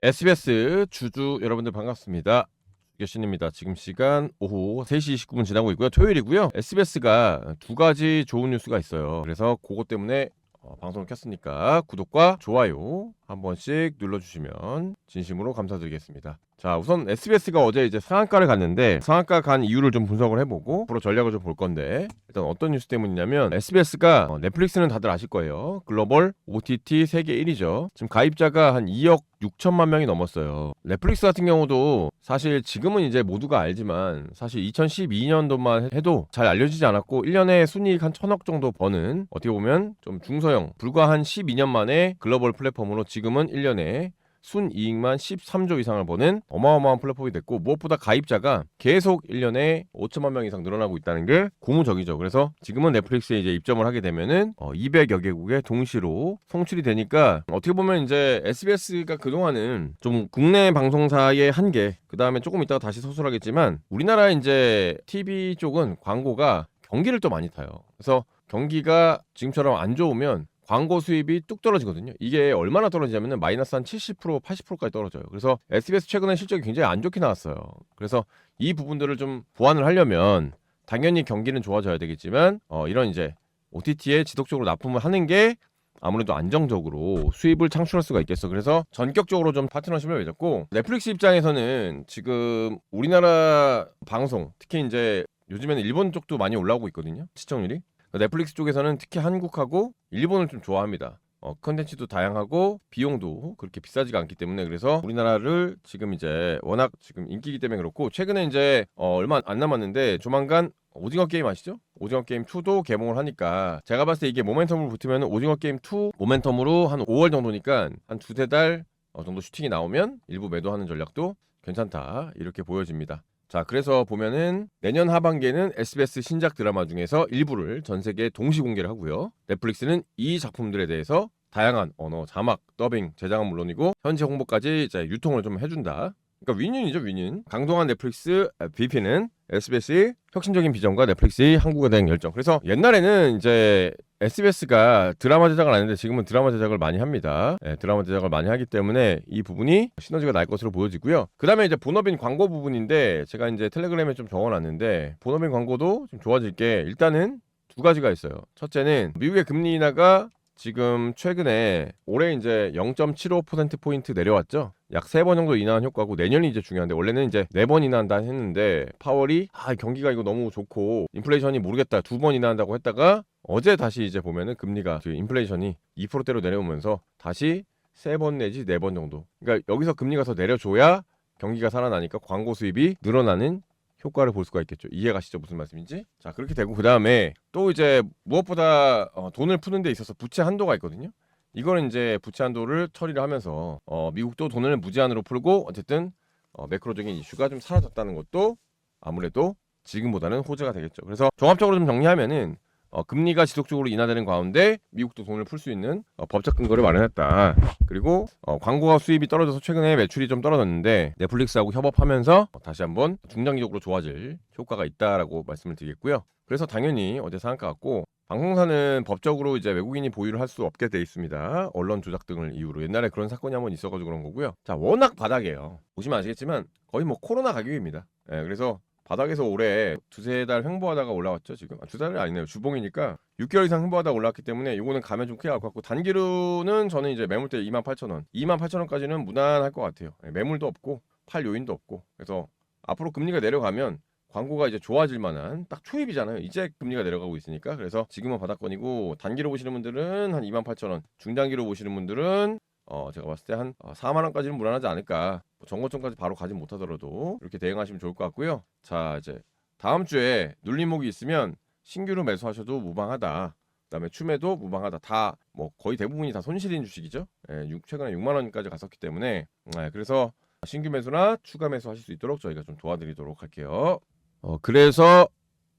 SBS 주주 여러분들 반갑습니다. 주계신입니다. 지금 시간 오후 3시 29분 지나고 있고요. 토요일이고요. SBS가 두 가지 좋은 뉴스가 있어요. 그래서 그것 때문에 어, 방송을 켰으니까 구독과 좋아요 한 번씩 눌러주시면 진심으로 감사드리겠습니다. 자, 우선 SBS가 어제 이제 상한가를 갔는데 상한가 간 이유를 좀 분석을 해보고 앞으로 전략을 좀 볼 건데 일단 어떤 뉴스 때문이냐면 SBS가 어, 넷플릭스는 다들 아실 거예요. 글로벌 OTT 세계 1위죠. 지금 가입자가 한 2억 6천만 명이 넘었어요. 넷플릭스 같은 경우도 사실 지금은 이제 모두가 알지만 사실 2012년도만 해도 잘 알려지지 않았고 1년에 순이익 한 천억 정도 버는 어떻게 보면 좀 중소형 불과 한 12년 만에 글로벌 플랫폼으로 지금은 1년에 순이익만 13조 이상을 버는 어마어마한 플랫폼이 됐고 무엇보다 가입자가 계속 1년에 5천만 명 이상 늘어나고 있다는 게 고무적이죠. 그래서 지금은 넷플릭스에 이제 입점을 하게 되면은 어, 200여 개국에 동시로 송출이 되니까 어떻게 보면 이제 SBS가 그동안은 좀 국내 방송사의 한계 그 다음에 조금 이따가 다시 서술하겠지만 우리나라 이제 TV 쪽은 광고가 경기를 또 많이 타요. 그래서 경기가 지금처럼 안 좋으면 광고 수입이 뚝 떨어지거든요. 이게 얼마나 떨어지냐면은 마이너스 한 70% 80%까지 떨어져요. 그래서 SBS 최근에 실적이 굉장히 안 좋게 나왔어요. 그래서 이 부분들을 좀 보완을 하려면 당연히 경기는 좋아져야 되겠지만 어, 이런 이제 OTT에 지속적으로 납품을 하는 게 아무래도 안정적으로 수입을 창출할 수가 있겠어. 그래서 전격적으로 좀 파트너십을 맺었고 넷플릭스 입장에서는 지금 우리나라 방송 특히 이제 요즘에는 일본 쪽도 많이 올라오고 있거든요. 시청률이. 넷플릭스 쪽에서는 특히 한국하고 일본을 좀 좋아합니다. 어, 컨텐츠도 다양하고 비용도 그렇게 비싸지가 않기 때문에 그래서 우리나라를 지금 이제 워낙 지금 인기이기 때문에 그렇고 최근에 이제 어, 얼마 안 남았는데 조만간 오징어 게임 아시죠? 오징어 게임 2도 개봉을 하니까 제가 봤을 때 이게 모멘텀으로 붙으면 오징어 게임 2 모멘텀으로 한 5월 정도니까 한 두세 달 어, 정도 슈팅이 나오면 일부 매도하는 전략도 괜찮다 이렇게 보여집니다. 자, 그래서 보면은 내년 하반기에는 SBS 신작 드라마 중에서 일부를 전 세계에 동시 공개를 하고요. 넷플릭스는 이 작품들에 대해서 다양한 언어, 자막, 더빙, 제작은 물론이고 현지 홍보까지 이제 유통을 좀 해준다. 그러니까 윈윈이죠, 윈윈. 강동한 넷플릭스 VP는 SBS의 혁신적인 비전과 넷플릭스의 한국에 대한 열정. 그래서 옛날에는 이제 SBS가 드라마 제작을 안 했는데 지금은 드라마 제작을 많이 합니다. 예, 드라마 제작을 많이 하기 때문에 이 부분이 시너지가 날 것으로 보여지고요. 그 다음에 이제 본업인 광고 부분인데 제가 이제 텔레그램에 좀 적어놨는데 본업인 광고도 좀 좋아질 게 일단은 두 가지가 있어요. 첫째는 미국의 금리 인하가 지금 최근에 올해 이제 0.75% 포인트 내려왔죠. 약 세 번 정도 인하한 효과고 내년이 이제 중요한데 원래는 이제 네 번 인하한다 했는데 파월이 아 경기가 이거 너무 좋고 인플레이션이 모르겠다 두 번 인하한다고 했다가 어제 다시 이제 보면은 금리가 그 인플레이션이 2%대로 내려오면서 다시 세 번 내지 네 번 정도. 그러니까 여기서 금리가 더 내려줘야 경기가 살아나니까 광고 수입이 늘어나는 효과를 볼 수가 있겠죠. 이해 가시죠? 무슨 말씀인지? 자, 그렇게 되고 그 다음에 또 이제 무엇보다 어, 돈을 푸는 데 있어서 부채 한도가 있거든요. 이거는 이제 부채 한도를 처리를 하면서 어, 미국도 돈을 무제한으로 풀고 어쨌든 어, 매크로적인 이슈가 좀 사라졌다는 것도 아무래도 지금보다는 호재가 되겠죠. 그래서 종합적으로 좀 정리하면은 어, 금리가 지속적으로 인하되는 가운데 미국도 돈을 풀 수 있는 어, 법적 근거를 마련했다. 그리고 어, 광고가 수입이 떨어져서 최근에 매출이 좀 떨어졌는데 넷플릭스하고 협업하면서 어, 다시 한번 중장기적으로 좋아질 효과가 있다라고 말씀을 드리겠고요. 그래서 당연히 어제 상한가 같고 방송사는 법적으로 이제 외국인이 보유를 할 수 없게 돼 있습니다. 언론 조작 등을 이유로 옛날에 그런 사건이 한번 있어가지고 그런 거고요. 자 워낙 바닥이에요. 보시면 아시겠지만 거의 뭐 코로나 가격입니다. 예, 그래서 바닥에서 올해 두세 달 횡보하다가 올라왔죠 지금. 아, 두 달이 아니네요. 주봉이니까 6개월 이상 횡보하다가 올랐기 때문에 이거는 가면 좀 크게 같고 단기로는 저는 이제 매물대 28,000원 28,000원까지는 무난할 것 같아요. 예, 매물도 없고 팔 요인도 없고. 그래서 앞으로 금리가 내려가면 광고가 이제 좋아질 만한 딱 초입이잖아요. 이제 금리가 내려가고 있으니까. 그래서 지금은 바닥권이고 단기로 보시는 분들은 한 28,000원, 중단기로 보시는 분들은 어 제가 봤을 때 한 4만 원까지는 무난하지 않을까. 뭐 정고점까지 바로 가진 못하더라도 이렇게 대응하시면 좋을 것 같고요. 자 이제 다음 주에 눌림목이 있으면 신규로 매수하셔도 무방하다. 그다음에 추매도 무방하다. 다 뭐 거의 대부분이 다 손실인 주식이죠. 예, 육- 최근에 6만 원까지 갔었기 때문에 예, 그래서 신규 매수나 추가 매수 하실 수 있도록 저희가 좀 도와드리도록 할게요. 어, 그래서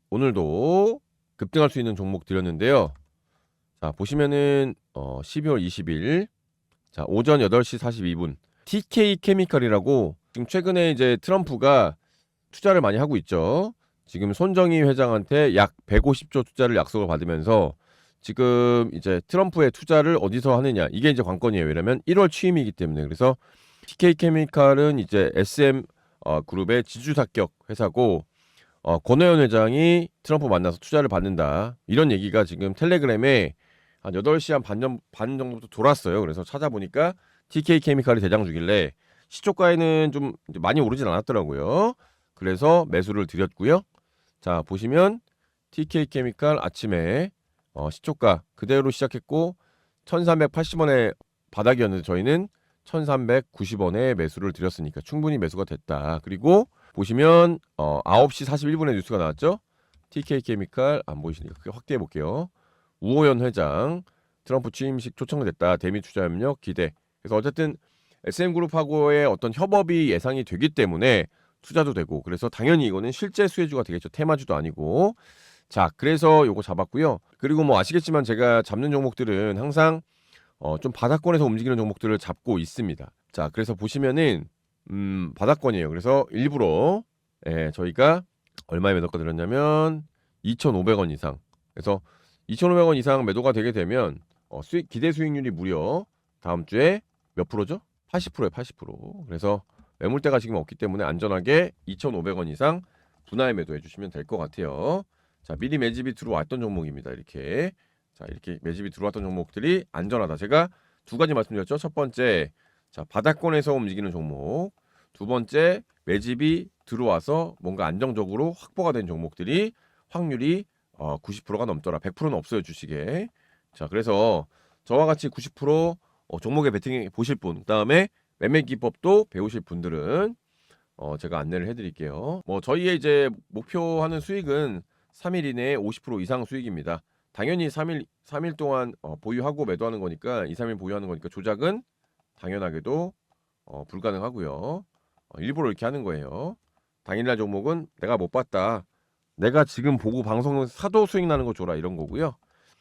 오늘도 급등할 수 있는 종목 드렸는데요. 자, 보시면은 어, 12월 20일 자, 오전 8시 42분 TK 케미칼이라고 지금 최근에 이제 트럼프가 투자를 많이 하고 있죠. 지금 손정희 회장한테 약 150조 투자를 약속을 받으면서 지금 이제 트럼프의 투자를 어디서 하느냐 이게 이제 관건이에요. 왜냐면 1월 취임이기 때문에 그래서 TK 케미칼은 이제 SM 어, 그룹의 지주사격 회사고 어, 권호연 회장이 트럼프 만나서 투자를 받는다. 이런 얘기가 지금 텔레그램에 한 8시 한 반, 전, 반 정도부터 돌았어요. 그래서 찾아보니까 TK 케미칼이 대장 주길래 시초가에는 좀 많이 오르진 않았더라고요. 그래서 매수를 드렸고요. 자, 보시면 TK 케미칼 아침에 어, 시초가 그대로 시작했고 1380원에 바닥이었는데 저희는 1390원에 매수를 드렸으니까 충분히 매수가 됐다. 그리고 보시면 어, 9시 41분에 뉴스가 나왔죠. TK 케미칼 안 보이시니까 크게 확대해 볼게요. 우호연 회장 트럼프 취임식 초청됐다. 대미 투자 협력 기대. 그래서 어쨌든 SM그룹하고의 어떤 협업이 예상이 되기 때문에 투자도 되고 그래서 당연히 이거는 실제 수혜주가 되겠죠. 테마주도 아니고. 자, 그래서 요거 잡았고요. 그리고 뭐 아시겠지만 제가 잡는 종목들은 항상 어, 좀 바닥권에서 움직이는 종목들을 잡고 있습니다. 자, 그래서 보시면은 음, 바닥권이에요. 그래서 일부러 예, 저희가 얼마에 매도가 들었냐면 2,500원 이상. 그래서 2,500원 이상 매도가 되게 되면 어, 수익 기대 수익률이 무려 다음 주에 몇 프로죠? 80%에 80%. 그래서 매물대가 지금 없기 때문에 안전하게 2,500원 이상 분할 매도해 주시면 될 것 같아요. 자, 미리 매집이 들어왔던 종목입니다. 이렇게. 자, 이렇게 매집이 들어왔던 종목들이 안전하다. 제가 두 가지 말씀드렸죠. 첫 번째, 자, 바닥권에서 움직이는 종목. 두 번째, 매집이 들어와서 뭔가 안정적으로 확보가 된 종목들이 확률이 어, 90%가 넘더라. 100%는 없어요, 주식에. 자, 그래서 저와 같이 90% 어, 종목에 베팅 보실 분, 그다음에 매매 기법도 배우실 분들은 어, 제가 안내를 해드릴게요. 뭐 저희의 이제 목표하는 수익은 3일 이내에 50% 이상 수익입니다. 당연히 3일 3일 동안 어, 보유하고 매도하는 거니까 2, 3일 보유하는 거니까 조작은 당연하게도 어, 불가능하고요. 어, 일부러 이렇게 하는 거예요. 당일날 종목은 내가 못 봤다. 내가 지금 보고 방송 사도 수익 나는 거 줘라 이런 거고요.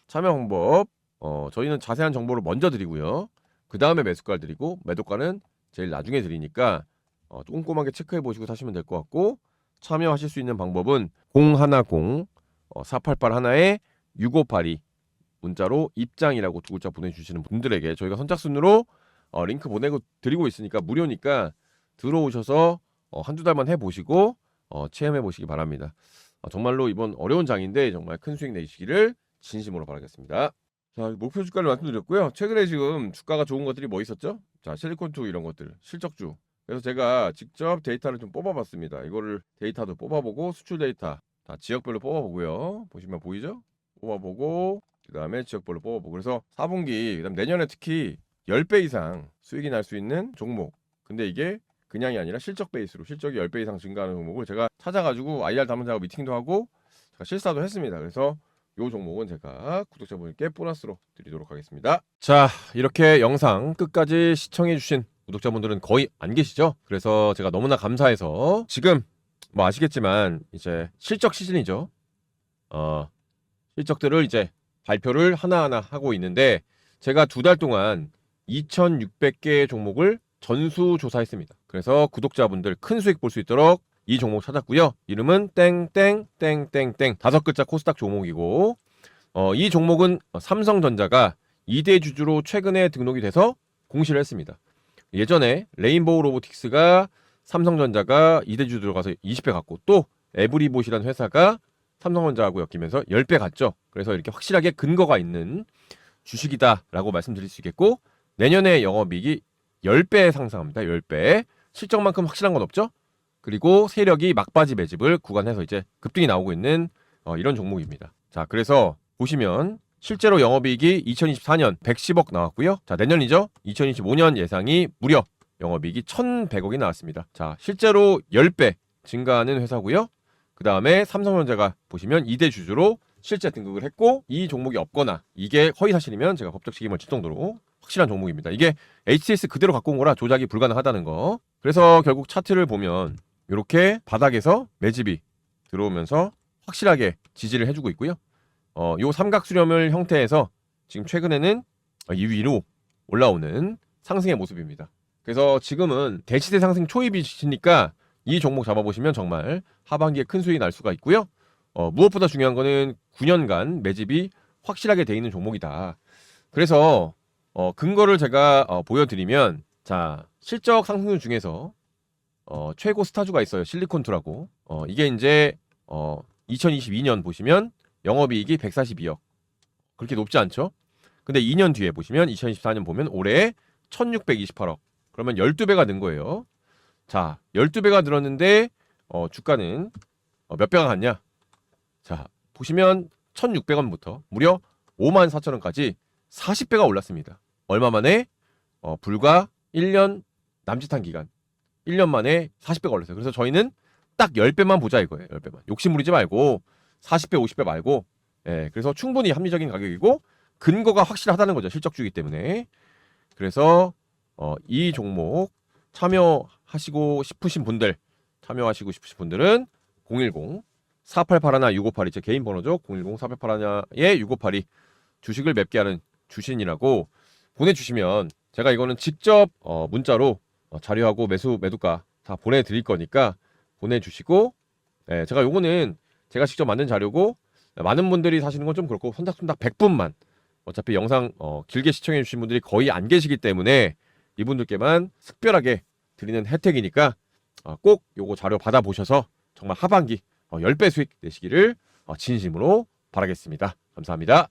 참여 방법 어, 저희는 자세한 정보를 먼저 드리고요. 그 다음에 매수가를 드리고 매도가는 제일 나중에 드리니까 어, 꼼꼼하게 체크해 보시고 사시면 될 것 같고 참여하실 수 있는 방법은 010 어, 488 하나에 6582 문자로 입장이라고 두 글자 보내주시는 분들에게 저희가 선착순으로 어, 링크 보내고 드리고 있으니까 무료니까 들어오셔서 어, 한두 달만 해보시고 어, 체험해 보시기 바랍니다. 어, 정말로 이번 어려운 장인데 정말 큰 수익 내시기를 진심으로 바라겠습니다. 자, 목표 주가를 말씀드렸고요. 최근에 지금 주가가 좋은 것들이 뭐 있었죠? 자, 실리콘투 이런 것들, 실적주. 그래서 제가 직접 데이터를 좀 뽑아봤습니다. 이거를 데이터도 뽑아보고 수출 데이터 다 지역별로 뽑아보고요. 보시면 보이죠? 뽑아보고 그 다음에 지역별로 뽑아보고 그래서 4분기 그다음 내년에 특히 10배 이상 수익이 날 수 있는 종목. 근데 이게 그냥이 아니라 실적 베이스로 실적이 10배 이상 증가하는 종목을 제가 찾아가지고 IR 담당자하고 미팅도 하고 제가 실사도 했습니다. 그래서 요 종목은 제가 구독자분께 보너스로 드리도록 하겠습니다. 자, 이렇게 영상 끝까지 시청해주신 구독자분들은 거의 안 계시죠? 그래서 제가 너무나 감사해서 지금 뭐 아시겠지만 이제 실적 시즌이죠. 어, 실적들을 이제 발표를 하나하나 하고 있는데 제가 두 달 동안 2,600개의 종목을 전수 조사했습니다. 그래서 구독자분들 큰 수익 볼 수 있도록 이 종목 찾았고요. 이름은 땡땡땡땡땡 다섯 글자 코스닥 종목이고 어, 이 종목은 삼성전자가 2대 주주로 최근에 등록이 돼서 공시를 했습니다. 예전에 레인보우 로보틱스가 삼성전자가 2대 주주 들어가서 20배 갔고 또 에브리봇이라는 회사가 삼성전자하고 엮이면서 10배 갔죠. 그래서 이렇게 확실하게 근거가 있는 주식이다라고 말씀드릴 수 있겠고 내년에 영업이익이 10배 상승합니다. 10배. 실적만큼 확실한 건 없죠. 그리고 세력이 막바지 매집을 구간해서 이제 급등이 나오고 있는 어, 이런 종목입니다. 자, 그래서 보시면 실제로 영업이익이 2024년 110억 나왔고요. 자, 내년이죠. 2025년 예상이 무려 영업이익이 1,100억이 나왔습니다. 자, 실제로 10배 증가하는 회사고요. 그 다음에 삼성전자가 보시면 2대 주주로 실제 등극을 했고 이 종목이 없거나 이게 허위 사실이면 제가 법적 책임을 질 정도로 확실한 종목입니다. 이게 HTS 그대로 갖고 온 거라 조작이 불가능하다는 거. 그래서 결국 차트를 보면 이렇게 바닥에서 매집이 들어오면서 확실하게 지지를 해주고 있고요. 어, 요 삼각 수렴을 형태에서 지금 최근에는 이 위로 올라오는 상승의 모습입니다. 그래서 지금은 대시대 상승 초입이시니까 이 종목 잡아보시면 정말 하반기에 큰 수익이 날 수가 있고요. 어, 무엇보다 중요한 거는 9년간 매집이 확실하게 돼 있는 종목이다. 그래서 어, 근거를 제가 어, 보여드리면 자, 실적 상승률 중에서 어, 최고 스타주가 있어요. 실리콘투라고. 어, 이게 이제 어, 2022년 보시면 영업이익이 142억. 그렇게 높지 않죠? 근데 2년 뒤에 보시면 2024년 보면 올해 1628억. 그러면 12배가 는 거예요. 자, 12배가 늘었는데 어, 주가는 어, 몇 배가 갔냐? 자, 보시면 1,600원부터 무려 5만 4천 원까지 40배가 올랐습니다. 얼마 만에? 어, 불과 1년 남짓한 기간. 1년 만에 40배가 올랐어요. 그래서 저희는 딱 10배만 보자 이거예요. 10배만. 욕심 부리지 말고 40배, 50배 말고 예, 그래서 충분히 합리적인 가격이고 근거가 확실하다는 거죠. 실적주기 때문에. 그래서 어, 이 종목 참여하시고 싶으신 분들 참여하시고 싶으신 분들은 010 4881 6582 제 개인 번호죠. 010 4881에 6582 주식을 맵게 하는 주신이라고 보내주시면 제가 이거는 직접 어, 문자로 어, 자료하고 매수 매도가 다 보내드릴 거니까 보내주시고 예, 제가 요거는 제가 직접 만든 자료고 많은 분들이 사시는 건 좀 그렇고 선착순닥 100분만 어차피 영상 어, 길게 시청해 주신 분들이 거의 안 계시기 때문에 이분들께만 특별하게 드리는 혜택이니까 어, 꼭 요거 자료 받아보셔서 정말 하반기 어, 10배 수익 내시기를 어, 진심으로 바라겠습니다. 감사합니다.